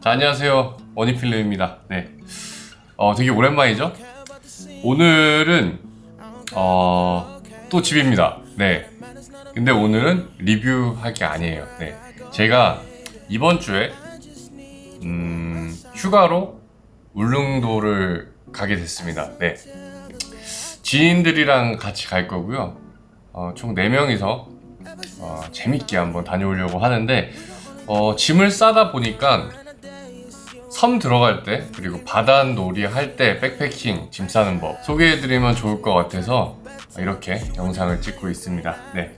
자, 안녕하세요. 원희필름입니다. 네. 어, 되게 오랜만이죠? 오늘은, 어, 또 집입니다. 네. 근데 오늘은 리뷰할 게 아니에요. 네. 제가 이번 주에, 음, 휴가로 울릉도를 가게 됐습니다. 네. 지인들이랑 같이 갈 거고요. 어, 총 4명이서 어, 재밌게 한번 다녀오려고 하는데 어, 짐을 싸다 보니까 섬 들어갈 때 그리고 바다 놀이 할 때 백패킹 짐 싸는 법 소개해드리면 좋을 것 같아서 이렇게 영상을 찍고 있습니다. 네,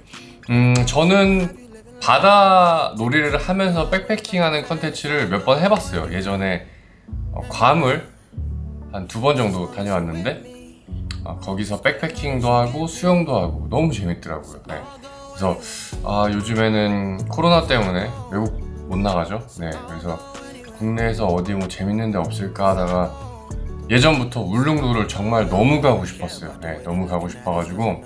음, 저는 바다 놀이를 하면서 백패킹하는 컨텐츠를 몇 번 해봤어요. 예전에 어, 괌을 한 두 번 정도 다녀왔는데 아, 거기서 백패킹도 하고 수영도 하고 너무 재밌더라고요. 네. 그래서 아, 요즘에는 코로나 때문에 외국 못 나가죠. 네, 그래서 국내에서 어디 뭐 재밌는 데 없을까 하다가 예전부터 울릉도를 정말 너무 가고 싶었어요. 네, 너무 가고 싶어가지고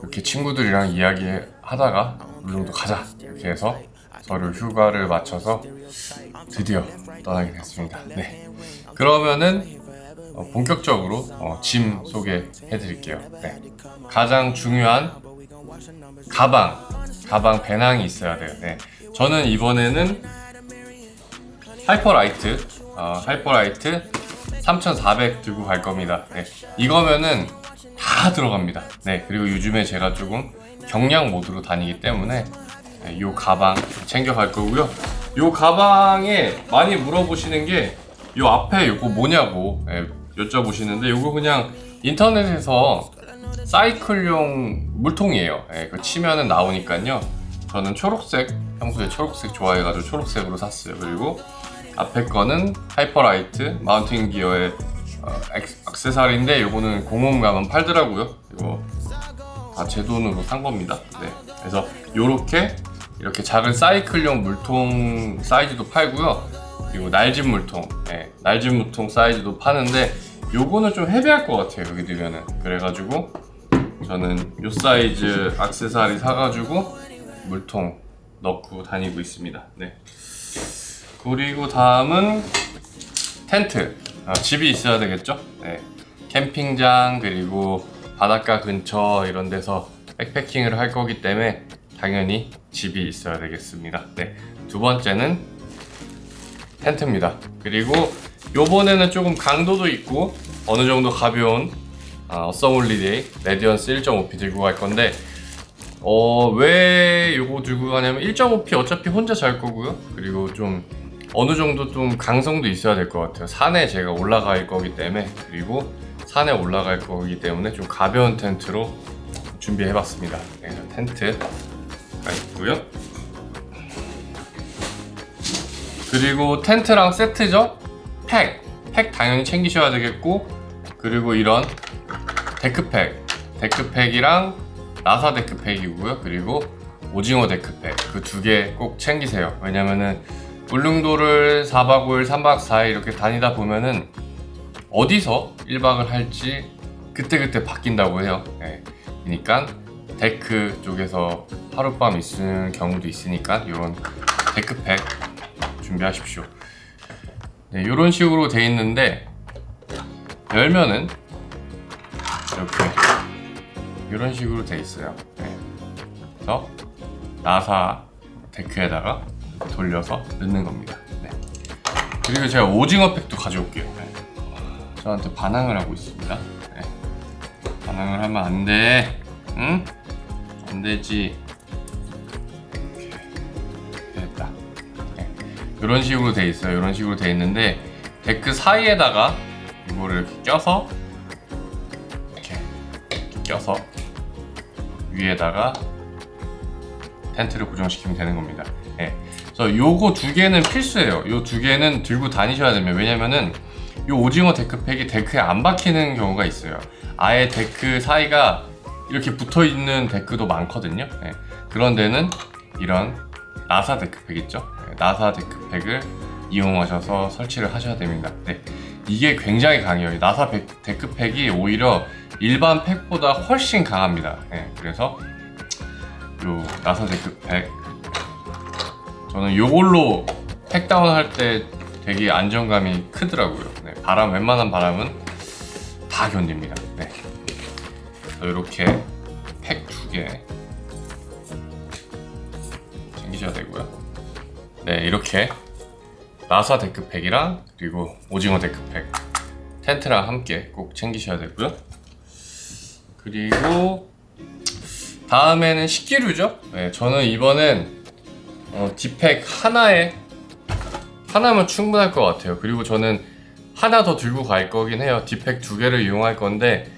이렇게 친구들이랑 이야기 하다가 울릉도 가자 이렇게 해서 서로 휴가를 맞춰서 드디어 떠나게 됐습니다. 네, 그러면은 어, 본격적으로 어, 짐 소개해드릴게요. 네. 가장 중요한 가방, 가방 배낭이 있어야 돼요. 네. 저는 이번에는 하이퍼라이트, 어, 하이퍼라이트 3400 들고 갈 겁니다. 네. 이거면은 다 들어갑니다. 네. 그리고 요즘에 제가 조금 경량 모드로 다니기 때문에 네, 이 가방 챙겨갈 거고요. 이 가방에 많이 물어보시는 게이 앞에 이거 뭐냐고 예, 여쭤보시는데 이거 그냥 인터넷에서 사이클용 물통이에요. 예, 그 치면은 나오니까요. 저는 초록색 평소에 초록색 좋아해가지고 초록색으로 샀어요. 그리고 앞에 거는 하이퍼라이트 마운틴 기어의 어, 액- 액세서리인데 이거는 공홈 가면 팔더라고요. 이거 다 제 돈으로 산 겁니다. 네. 그래서 요렇게 이렇게 작은 사이클용 물통 사이즈도 팔고요. 그리고 날짐 물통, 네, 날짐 물통 사이즈도 파는데 요거는 좀 헤비할 것 같아요. 여기 들면은 그래가지고 저는 요 사이즈 액세서리 사가지고 물통 넣고 다니고 있습니다. 네. 그리고 다음은 텐트. 아, 집이 있어야 되겠죠? 네. 캠핑장 그리고 바닷가 근처 이런 데서 백패킹을 할 거기 때문에 당연히 집이 있어야 되겠습니다. 네. 두 번째는 텐트입니다. 그리고 요번에는 조금 강도도 있고 어느 정도 가벼운 아, 어썸홀리데이 레디언스 1.5P 들고 갈 건데 어, 왜 요거 들고 가냐면 1.5P 어차피 혼자 잘 거고요. 그리고 좀 어느 정도 좀 강성도 있어야 될 것 같아요. 산에 제가 올라갈 거기 때문에 그리고 산에 올라갈 거기 때문에 좀 가벼운 텐트로 준비해봤습니다. 그래서 텐트가 있고요. 그리고 텐트랑 세트죠? 팩! 팩 당연히 챙기셔야 되겠고 그리고 이런 데크팩 데크팩이랑 나사 데크팩이고요 그리고 오징어 데크팩 그 두 개 꼭 챙기세요 왜냐면은 울릉도를 4박 5일 3박 4일 이렇게 다니다 보면은 어디서 1박을 할지 그때그때 바뀐다고 해요 예. 그러니까 데크 쪽에서 하룻밤 있을 경우도 있으니까 이런 데크팩 준비하십시오. 네, 이런 식으로 돼 있는데 열면은 이렇게 이런 식으로 돼 있어요. 네. 그래서 나사 데크에다가 돌려서 넣는 겁니다. 네. 그리고 제가 오징어 팩도 가져올게요. 네. 저한테 반항을 하고 있습니다. 네. 반항을 하면 안 돼. 응? 안 되지. 이렇게 됐다. 이런 식으로 돼 있어요. 이런 식으로 돼 있는데 데크 사이에다가 이거를 이렇게 껴서 이렇게, 껴서 위에다가 텐트를 고정시키면 되는 겁니다. 예. 그래서 요거 두 개는 필수예요. 요 두 개는 들고 다니셔야 됩니다. 왜냐면은 요 오징어 데크팩이 데크에 안 박히는 경우가 있어요. 아예 데크 사이가 이렇게 붙어 있는 데크도 많거든요. 예. 그런 데는 이런 나사 데크팩 있죠? 네, 나사 데크팩을 이용하셔서 설치를 하셔야 됩니다. 네, 이게 굉장히 강해요. 이 나사 백- 데크팩이 오히려 일반 팩보다 훨씬 강합니다. 네, 그래서 요 나사 데크팩 저는 요걸로 팩다운 할 때 되게 안정감이 크더라고요. 네, 바람 웬만한 바람은 다 견딥니다. 네. 이렇게 팩 두 개 챙기셔야 되고요. 네, 이렇게 나사 데크팩이랑 그리고 오징어 데크팩 텐트랑 함께 꼭 챙기셔야 되고요. 그리고 다음에는 식기류죠. 네, 저는 이번엔 어, 디팩 하나에 하나면 충분할 것 같아요. 그리고 저는 하나 더 들고 갈 거긴 해요. 디팩 두 개를 이용할 건데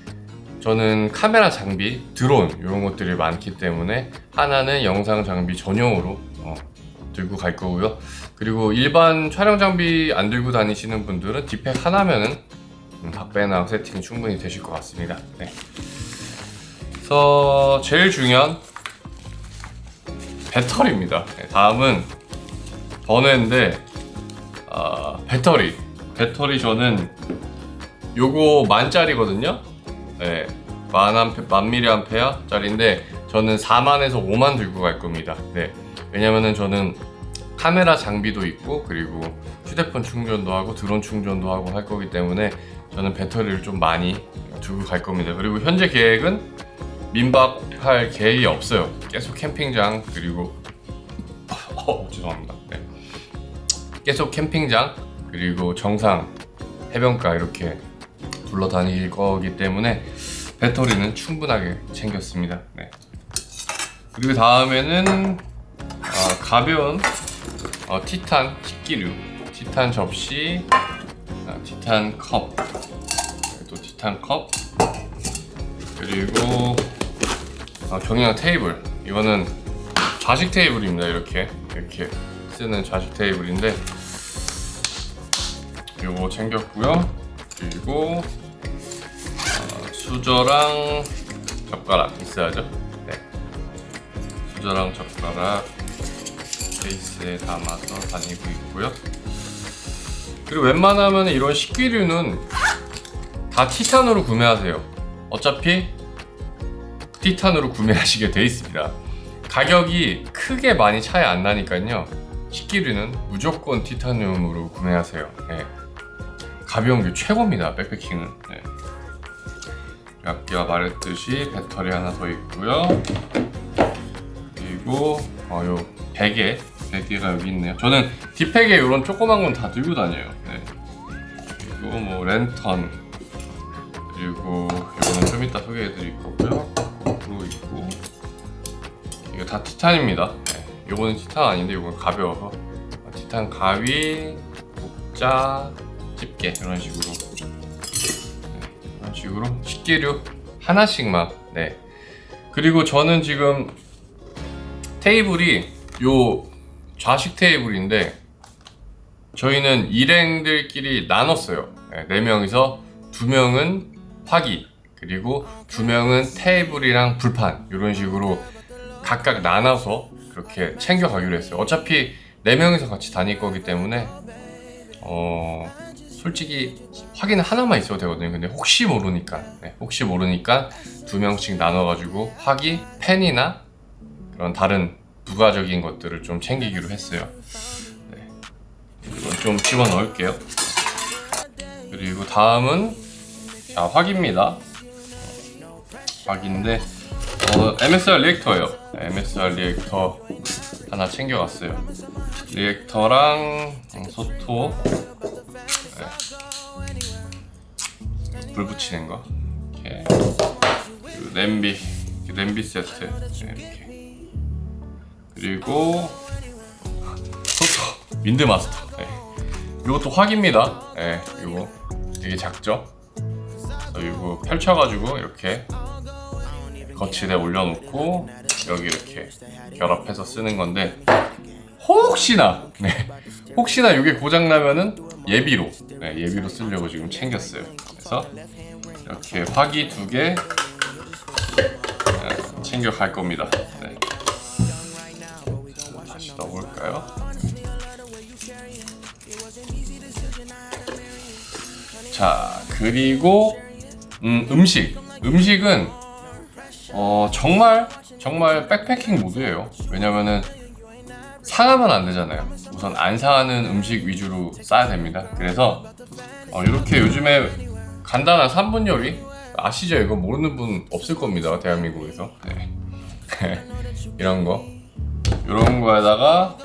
저는 카메라 장비, 드론 이런 것들이 많기 때문에 하나는 영상 장비 전용으로 어, 들고 갈 거고요. 그리고 일반 촬영 장비 안 들고 다니시는 분들은 디팩 하나면은 음, 박배나 세팅 충분히 되실 것 같습니다. 네. 그래서 제일 중요한 배터리입니다. 네, 다음은 번외인데 아, 배터리. 배터리 저는 요거 만짜리거든요. 네, 만 암페, 만 미리암페어 짜리인데 저는 4만에서 5만 들고 갈 겁니다. 네, 왜냐면은 저는 카메라 장비도 있고 그리고 휴대폰 충전도 하고 드론 충전도 하고 할 거기 때문에 저는 배터리를 좀 많이 들고 갈 겁니다. 그리고 현재 계획은 민박할 계획이 없어요. 계속 캠핑장 그리고 어, 죄송합니다. 네. 계속 캠핑장 그리고 정상 해변가 이렇게 둘러다닐 거기 때문에 배터리는 충분하게 챙겼습니다. 네. 그리고 다음에는 아, 가벼운 어, 티탄 식기류, 티탄 접시, 아, 티탄 컵, 또 티탄 컵, 그리고 아, 경량 테이블. 이거는 좌식 테이블입니다. 이렇게 이렇게 쓰는 좌식 테이블인데 요거 챙겼고요. 그리고 어, 수저랑 젓가락 있어야죠. 네. 수저랑 젓가락 케이스에 담아서 다니고 있고요. 그리고 웬만하면 이런 식기류는 다 티탄으로 구매하세요. 어차피 티탄으로 구매하시게 돼 있습니다. 가격이 크게 많이 차이 안 나니까요. 식기류는 무조건 티타늄으로 구매하세요. 네. 가벼운 게 최고입니다. 백패킹은. 네. 아까 말했듯이 배터리 하나 더 있고요. 그리고 어, 요 베개 베개가 여기 있네요. 저는 뒷팩에 이런 조그만 건 다 들고 다녀요. 네. 그리고 뭐 랜턴 그리고 이거는 좀 이따 소개해드릴 거고요. 그리고 있고 이거 다 티탄입니다. 네. 이거는 티탄 아닌데 이건 가벼워서 티탄 가위, 목자, 집게 이런 식으로 네. 이런 식으로 식기류 하나씩만 네. 그리고 저는 지금 테이블이 요 좌식 테이블인데 저희는 일행들끼리 나눴어요. 네, 네 명이서 두 명은 화기 그리고 두 명은 테이블이랑 불판 이런 식으로 각각 나눠서 그렇게 챙겨가기로 했어요. 어차피 네 명이서 같이 다닐 거기 때문에 어 솔직히 확인 하나만 있어도 되거든요. 근데 혹시 모르니까 네, 혹시 모르니까 두 명씩 나눠가지고 화기 펜이나 그런 다른 부가적인 것들을 좀 챙기기로 했어요. 네. 이건 좀 집어 넣을게요. 그리고 다음은 자 화기입니다. 화기인데 어, MSR 리액터예요. 네, MSR 리액터 하나 챙겨갔어요. 리액터랑 소토 네. 불 붙이는 거 이렇게 그리고 냄비 냄비 세트 네, 이렇게 그리고 소토 민드 마스터 네. 이것도 화기입니다. 네, 이거 되게 작죠? 이거 펼쳐가지고 이렇게 거치대 올려놓고 여기 이렇게 결합해서 쓰는 건데 혹시나 네, 혹시나 이게 고장 나면은 예비로 네, 예비로 쓰려고 지금 챙겼어요. 그래서 이렇게 화기 두 개 챙겨 갈 겁니다. 네. 다시 넣어볼까요? 자 그리고 음, 음식 음식은 어 정말 정말 백패킹 모드예요 왜냐면은 상하면 안 되잖아요 우선 안 상하는 음식 위주로 싸야 됩니다. 그래서 어, 이렇게 요즘에 간단한 3분 요리 아시죠? 이거 모르는 분 없을 겁니다. 대한민국에서. 네. 이런 거. 이런 거에다가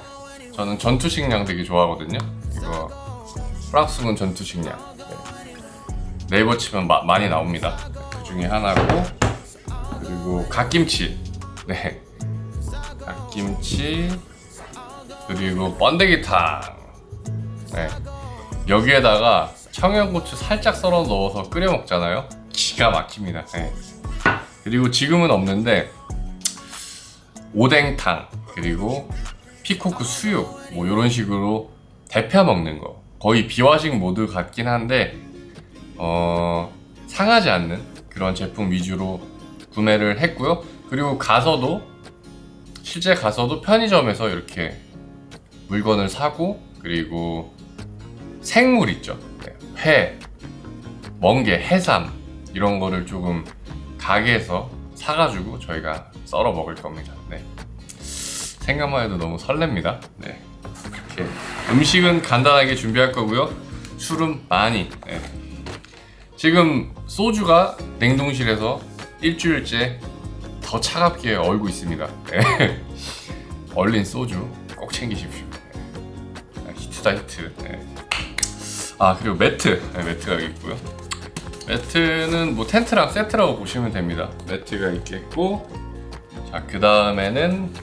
저는 전투식량 되게 좋아하거든요. 이거 프랑스군 전투식량. 네. 네이버 치면 마- 많이 나옵니다. 그 중에 하나고 그리고 갓김치. 네. 갓김치 그리고 번데기탕. 네. 여기에다가 청양고추 살짝 썰어 넣어서 끓여 먹잖아요. 기가 막힙니다. 네. 그리고 지금은 없는데 오뎅탕 그리고 피코크 수육 뭐 이런 식으로 데펴 먹는 거 거의 비화식 모드 같긴 한데 어 상하지 않는 그런 제품 위주로 구매를 했고요. 그리고 가서도 실제 가서도 편의점에서 이렇게 물건을 사고 그리고 생물 있죠. 네, 회, 멍게, 해삼 이런 거를 조금 가게에서 사가지고 저희가 썰어 먹을 겁니다. 네. 생각만 해도 너무 설렙니다. 네. 이렇게 음식은 간단하게 준비할 거고요. 술은 많이. 네. 지금 소주가 냉동실에서 일주일째 더 차갑게 얼고 있습니다. 네. 얼린 소주 꼭 챙기십시오. 네. 히트다 히트. 네. 아 그리고 매트 네, 매트가 여기 있고요 매트는 뭐 텐트랑 세트라고 보시면 됩니다 매트가 있겠고 자그 다음에는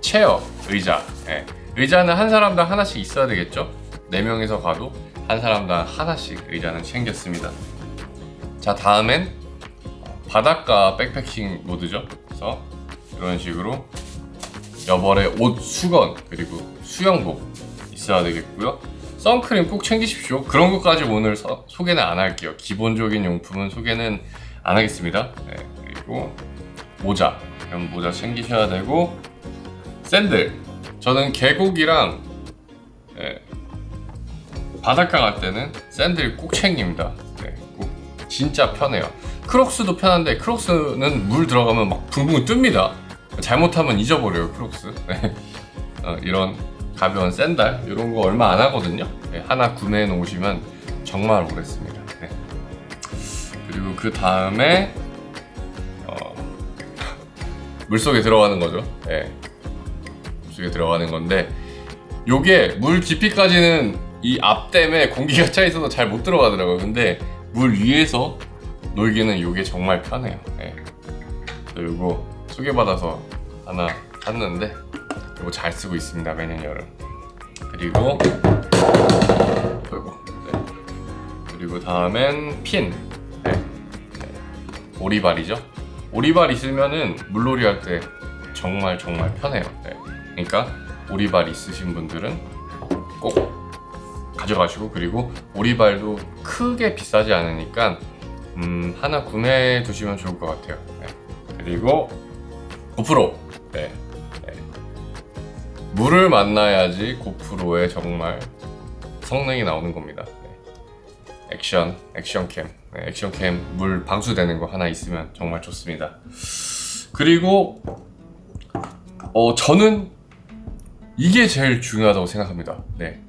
체어 의자 네. 의자는 한 사람당 하나씩 있어야 되겠죠 네 명이서 가도 한 사람당 하나씩 의자는 챙겼습니다 자 다음엔 바닷가 백패킹 모드죠 그래서 이런 식으로 여벌에 옷 수건 그리고 수영복 있어야 되겠고요 선크림 꼭 챙기십시오. 그런 것까지 오늘 서- 소개는 안 할게요. 기본적인 용품은 소개는 안 하겠습니다. 네, 그리고 모자, 이런 모자 챙기셔야 되고 샌들. 저는 계곡이랑 네, 바닷가 갈 때는 샌들 꼭 챙깁니다. 네, 꼭 진짜 편해요. 크록스도 편한데 크록스는 물 들어가면 막 붕붕 뜹니다. 잘못하면 잊어버려요 크록스. 네. 어, 이런 가벼운 샌들 이런 거 얼마 안 하거든요. 네, 하나 구매해 놓으시면 정말 오래 씁니다. 네. 그리고 그 다음에 어, 물속에 들어가는 거죠. 네. 물속에 들어가는 건데 요게 물 깊이까지는 이앞 때문에 공기가 차 있어서 잘 못 들어가더라고요. 근데 물 위에서 놀기는 요게 정말 편해요. 네. 그래서 요거 소개받아서 하나 샀는데 이거 잘 쓰고 있습니다 매년 여름 그리고 그리고 네. 그리고 다음엔 핀 네. 네. 오리발이죠 오리발 있으면은 물놀이 할 때 정말 정말 편해요 네. 그러니까 오리발 있으신 분들은 꼭 가져가시고 그리고 오리발도 크게 비싸지 않으니까 음, 하나 구매해 두시면 좋을 것 같아요 네. 그리고 고프로 네. 물을 만나야지 고프로에 정말 성능이 나오는 겁니다. 네. 액션, 액션캠, 네, 액션캠 물 방수되는 거 하나 있으면 정말 좋습니다. 그리고 어 저는 이게 제일 중요하다고 생각합니다. 네,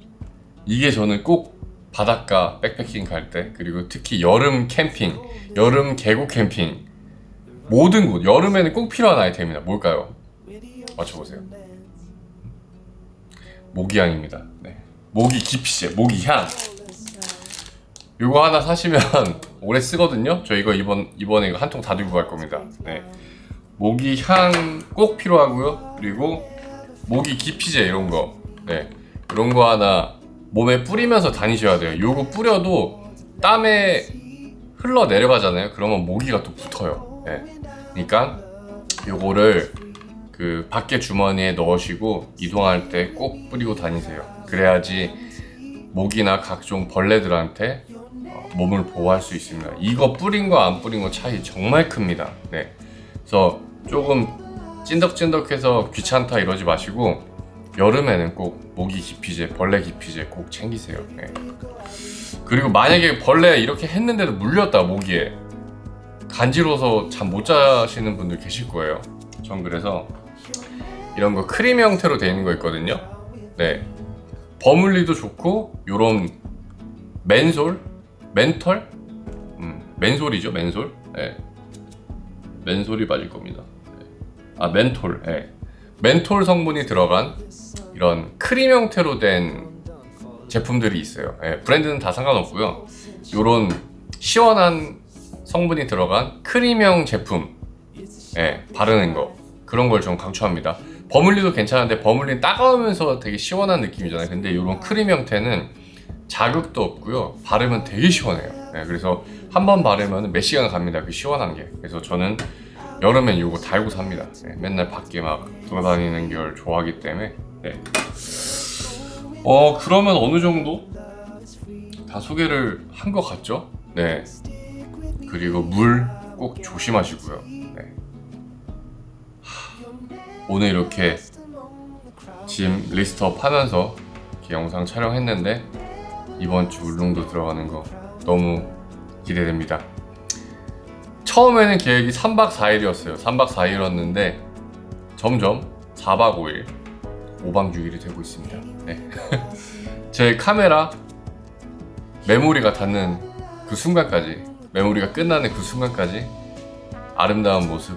이게 저는 꼭 바닷가 백패킹 갈 때 그리고 특히 여름 캠핑, 여름 계곡 캠핑 모든 곳 여름에는 꼭 필요한 아이템입니다. 뭘까요? 맞춰보세요. 모기향입니다. 네. 모기 기피제, 모기향. 이거 하나 사시면 오래 쓰거든요. 저 이거 이번 이번에 이거 한 통 다 들고 갈 겁니다. 네. 모기향 꼭 필요하고요. 그리고 모기 기피제 이런 거, 네. 이런 거 하나 몸에 뿌리면서 다니셔야 돼요. 요거 뿌려도 땀에 흘러 내려가잖아요. 그러면 모기가 또 붙어요. 네. 그러니까 요거를 그 밖에 주머니에 넣으시고 이동할 때 꼭 뿌리고 다니세요. 그래야지 모기나 각종 벌레들한테 어, 몸을 보호할 수 있습니다. 이거 뿌린 거 안 뿌린 거 차이 정말 큽니다. 네. 그래서 조금 찐덕찐덕해서 귀찮다 이러지 마시고 여름에는 꼭 모기 기피제, 벌레 기피제 꼭 챙기세요. 네. 그리고 만약에 벌레 이렇게 했는데도 물렸다 모기에 간지러워서 잠 못 자시는 분들 계실 거예요. 전 그래서 이런 거 크림 형태로 되어 있는 거 있거든요. 네. 버물리도 좋고 요런 맨솔, 맨털, 음, 맨솔이죠 맨솔. 예. 맨솔이 맞을 겁니다. 예. 아 멘톨, 예. 멘톨 성분이 들어간 이런 크림 형태로 된 제품들이 있어요. 예, 브랜드는 다 상관없고요. 요런 시원한 성분이 들어간 크림형 제품 예, 바르는 거 그런 걸 좀 강추합니다. 버물리도 괜찮은데 버물리는 따가우면서 되게 시원한 느낌이잖아요. 근데 이런 크림 형태는 자극도 없고요. 바르면 되게 시원해요. 예, 그래서 한 번 바르면 몇 시간 갑니다. 그 시원한 게. 그래서 저는 여름엔 이거 달고 삽니다. 예, 맨날 밖에 막 돌아다니는 걸 좋아하기 때문에. 네. 어 그러면 어느 정도 다 소개를 한 것 같죠? 네. 그리고 물 꼭 조심하시고요. 네. 오늘 이렇게 짐 리스트업 하면서 이렇게 영상 촬영했는데 이번 주 울릉도 들어가는 거 너무 기대됩니다. 처음에는 계획이 3박 4일이었어요. 3박 4일이었는데 점점 4박 5일, 5박 6일이 되고 있습니다. 네. 제 카메라 메모리가 닿는 그 순간까지, 메모리가 끝나는 그 순간까지 아름다운 모습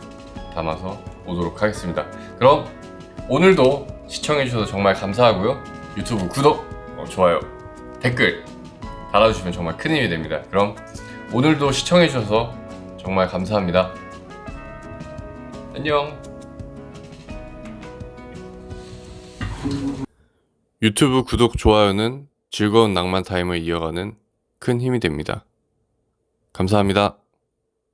담아서 오도록 하겠습니다. 그럼 오늘도 시청해주셔서 정말 감사하고요. 유튜브 구독, 어, 좋아요, 댓글 달아주시면 정말 큰 힘이 됩니다. 그럼 오늘도 시청해주셔서 정말 감사합니다. 안녕. 유튜브 구독, 좋아요는 즐거운 낭만 타임을 이어가는 큰 힘이 됩니다. 감사합니다.